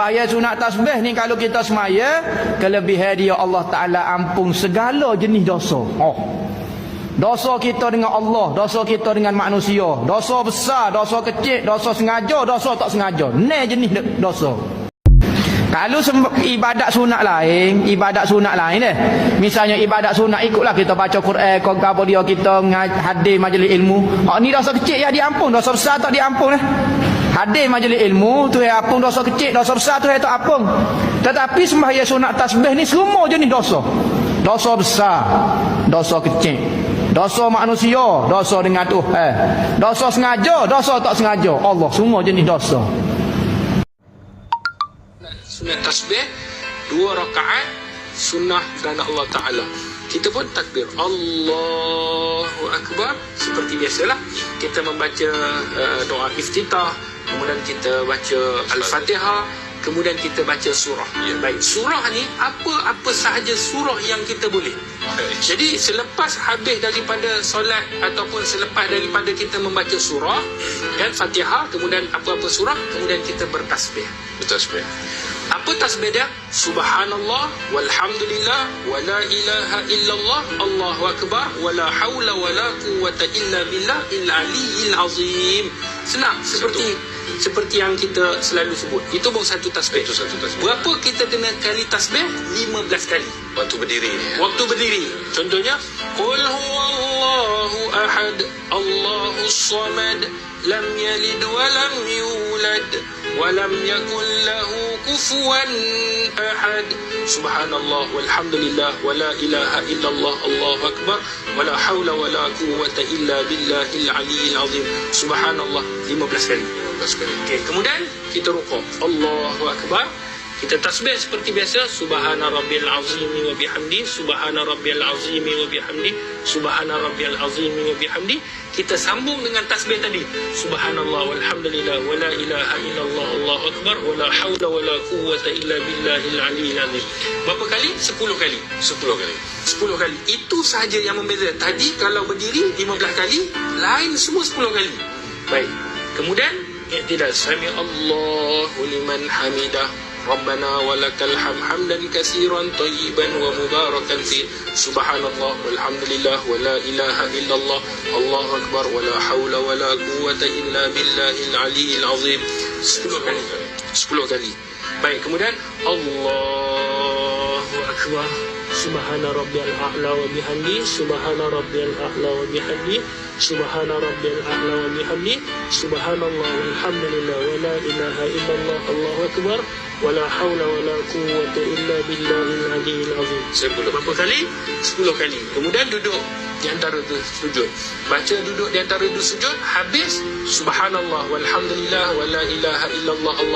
Bahaya sunat tasbih ni kalau kita semaya kelebihan dia Allah Taala ampun segala jenis dosa. Oh. Dosa kita dengan Allah, dosa kita dengan manusia, dosa besar, dosa kecil, dosa sengaja, dosa tak sengaja. Ni jenis dosa. Kalau ibadat sunat lain, ibadat sunat lain deh. Misalnya ibadat sunat ikutlah kita baca Quran, kau apa dia kita hadir majlis ilmu. Oh ni dosa kecil ya diampun, dosa besar tak diampun eh. Hadir majlis ilmu tu ya ampun dosa kecil, dosa besar tu ya tak ampun. Tetapi sembahyang sunat tasbih ni semua jenis dosa. Dosa besar, dosa kecil. Dosa manusia, dosa dengan Tuhan. Dosa sengaja, dosa tak sengaja. Allah semua jenis dosa sunat tasbih dua rakaat sunnah dan Allah Ta'ala kita pun takbir Allahu Akbar seperti biasalah kita membaca uh, doa iftitah kemudian kita baca Al-Fatihah kemudian kita baca surah ya. baik surah ni apa-apa sahaja surah yang kita boleh jadi selepas habis daripada solat ataupun selepas daripada kita membaca surah dan Fatihah kemudian apa-apa surah kemudian kita bertasbih bertasbih apa tasbih dia? Subhanallah walhamdulillah wala ilaha illallah Allahu akbar wala haula wala quwwata illa billah il aliyil azim. Senang seperti Betul. Seperti yang kita selalu sebut. Itu baru satu tasbih. Itu satu tasbih. Berapa kita kena kali tasbih? 15 kali. Waktu berdiri. Waktu berdiri. Contohnya qul huwallahu ahad Allahus samad lam yalid wa lam yulad wa lam yakul lahu kufuwan ahad. Subhanallah walhamdulillah wa la ilaha illallah allahu akbar wa la hawla wa la quwwata illa billahil aliyyil azim. Subhanallah 15 kali. 15 kali. Okey kemudian kita rukuk. Allahu akbar kita tasbih seperti biasa subhana rabbil azim wa bihamdi subhana rabbil azim wa bihamdi subhana rabbil azim wa bihamdi. Kita sambung dengan tasbih tadi. Subhanallah walhamdulillah wala ilaha illallah allahu akbar wala haula wala quwwata illa billahil aliyyil azim. Berapa kali? 10 kali. 10 kali. 10 kali. Itu sahaja yang membeza. Tadi kalau berdiri 15 kali lain semua 10 kali. Baik. Kemudian i'tidal sami Allahu liman hamidah ربنا ولك الحمد حمدا كثيرا طيبا ومباركا فيه سبحان الله والحمد لله ولا إله إلا الله الله أكبر ولا حول ولا قوة إلا بالله العلي العظيم 10 kali 10 kali baik kemudian Allahu Akbar Subhana rabbiyal a'la wa bihamdi Subhana rabbiyal a'la wa bihamdi Subhana rabbiyal a'la wa bihamdi Subhanallah walhamdulillah wa la ilaha illallah Allahu akbar wa la hawla wa la quwwata illa billahil aliyyil azim. Sepuluh. Berapa kali? Sepuluh kali. Kemudian duduk di antara tu sujud. Baca duduk di antara tu sujud habis subhanallah walhamdulillah wa la ilaha illallah Allah